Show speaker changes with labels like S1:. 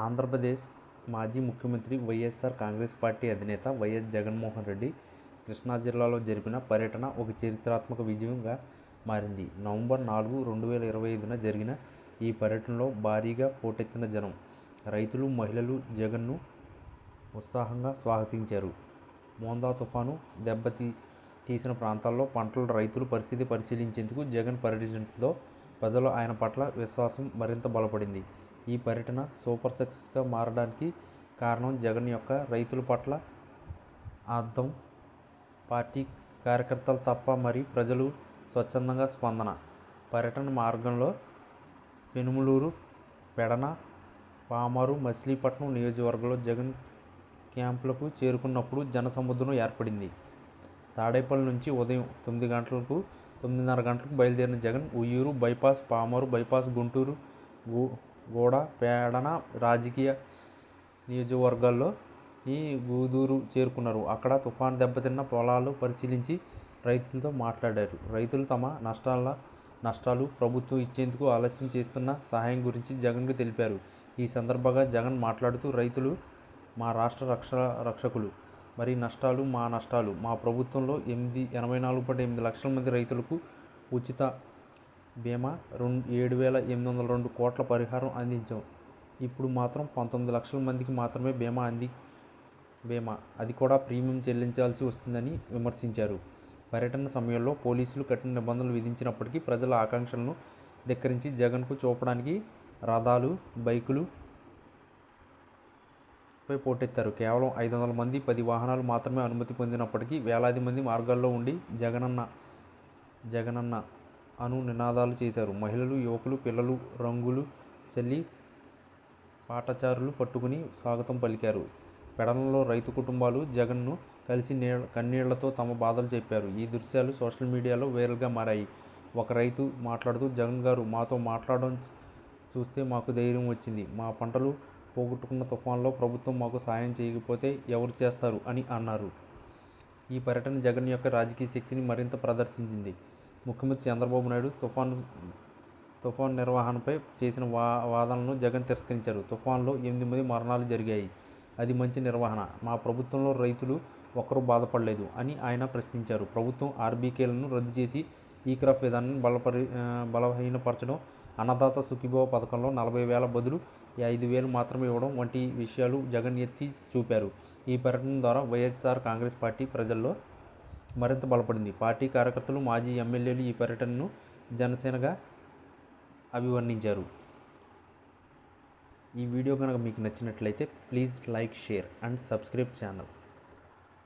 S1: ఆంధ్రప్రదేశ్ మాజీ ముఖ్యమంత్రి వైఎస్ఆర్ కాంగ్రెస్ పార్టీ అధినేత వైఎస్ జగన్మోహన్ రెడ్డి కృష్ణా జిల్లాలో జరిపిన పర్యటన ఒక చరిత్రాత్మక విజయంగా మారింది. నవంబర్ నాలుగు రెండు వేల ఇరవై ఐదున జరిగిన ఈ పర్యటనలో భారీగా పోటెత్తిన జనం రైతులు మహిళలు జగన్ను ఉత్సాహంగా స్వాగతించారు. మోందా తుఫాను దెబ్బతీ తీసిన ప్రాంతాల్లో పంటల రైతుల పరిస్థితి పరిశీలించేందుకు జగన్ పర్యటించడంతో ప్రజలు ఆయన పట్ల విశ్వాసం మరింత బలపడింది. ఈ పర్యటన సూపర్ సక్సెస్గా మారడానికి కారణం జగన్ యొక్క రైతుల పట్ల అర్థం. పార్టీ కార్యకర్తలు తప్ప మరి ప్రజలు స్వచ్ఛందంగా స్పందన. పర్యటన మార్గంలో పెనుమలూరు పెడన పామరు మచిలీపట్నం నియోజకవర్గంలో జగన్ క్యాంపులకు చేరుకున్నప్పుడు జనసముద్రం ఏర్పడింది. తాడేపల్లి నుంచి ఉదయం తొమ్మిది గంటలకు తొమ్మిదిన్నర గంటలకు బయలుదేరిన జగన్ ఉయ్యూరు బైపాస్ పామరు బైపాస్ గుంటూరు గూడ పేడన రాజకీయ నియోజకవర్గాల్లో ఈ గూదూరు చేరుకున్నారు. అక్కడ తుఫాను దెబ్బతిన్న పొలాలు పరిశీలించి రైతులతో మాట్లాడారు. రైతులు తమ నష్టాల నష్టాలు ప్రభుత్వం ఇచ్చేందుకు ఆలస్యం చేస్తున్న సహాయం గురించి జగన్కు తెలిపారు. ఈ సందర్భంగా జగన్ మాట్లాడుతూ రైతులు మా రాష్ట్ర రక్ష రక్షకులు. మరి నష్టాలు మా నష్టాలు. మా ప్రభుత్వంలో ఎనిమిది ఎనభై నాలుగు పాయింట్ ఎనిమిది లక్షల మంది రైతులకు ఉచిత బీమా రెండు ఏడు వేల ఎనిమిది వందల రెండు కోట్ల పరిహారం అందించాం. ఇప్పుడు మాత్రం పంతొమ్మిది లక్షల మందికి మాత్రమే బీమా అంది బీమా. అది కూడా ప్రీమియం చెల్లించాల్సి వస్తుందని విమర్శించారు. పర్యటన సమయంలో పోలీసులు కఠిన నిబంధనలు విధించినప్పటికీ ప్రజల ఆకాంక్షలను ధిక్కరించి జగన్కు చూపడానికి రథాలు బైకులు పై పోటెత్తారు. కేవలం ఐదు వందల మంది పది వాహనాలు మాత్రమే అనుమతి పొందినప్పటికీ వేలాది మంది మార్గాల్లో ఉండి జగనన్న జగనన్న అను నినాదాలు చేశారు. మహిళలు యువకులు పిల్లలు రంగులు చల్లి పాటచారులు పట్టుకుని స్వాగతం పలికారు. పెడలలో రైతు కుటుంబాలు జగన్ను కలిసి నీ కన్నీళ్ళతో తమ బాధలు చెప్పారు. ఈ దృశ్యాలు సోషల్ మీడియాలో వైరల్గా మారాయి. ఒక రైతు మాట్లాడుతూ జగన్ గారు మాతో మాట్లాడడం చూస్తే మాకు ధైర్యం వచ్చింది. మా పంటలు పోగొట్టుకున్న తుఫాన్లో ప్రభుత్వం మాకు సాయం చేయకపోతే ఎవరు చేస్తారు? అని అన్నారు. ఈ పర్యటన జగన్ యొక్క రాజకీయ శక్తిని మరింత ప్రదర్శించింది. ముఖ్యమంత్రి చంద్రబాబు నాయుడు తుఫాను తుఫాన్ నిర్వహణపై చేసిన వా వాదనలను జగన్ తిరస్కరించారు. తుఫాన్లో ఎనిమిది మంది మరణాలు జరిగాయి. అది మంచి నిర్వహణ. మా ప్రభుత్వంలో రైతులు ఒక్కరూ బాధపడలేదు అని ఆయన ప్రశ్నించారు. ప్రభుత్వం ఆర్బీకేలను రద్దు చేసి ఈ క్రాఫ్ విధానాన్ని బలపరి బలహీనపరచడం అన్నదాత సుఖీభవ పథకంలో నలభై వేల బదులు ఐదు వేలు మాత్రమే ఇవ్వడం వంటి విషయాలు జగన్ ఎత్తి చూపారు. ఈ పర్యటన ద్వారా వైఎస్ఆర్ కాంగ్రెస్ పార్టీ ప్రజల్లో మరింత బలపడింది. పార్టీ కార్యకర్తలు మాజీ ఎమ్మెల్యేలు ఈ పర్యటనను జనసేనగా అభివర్ణించారు. ఈ వీడియో కనుక మీకు నచ్చినట్లయితే please like share and subscribe channel.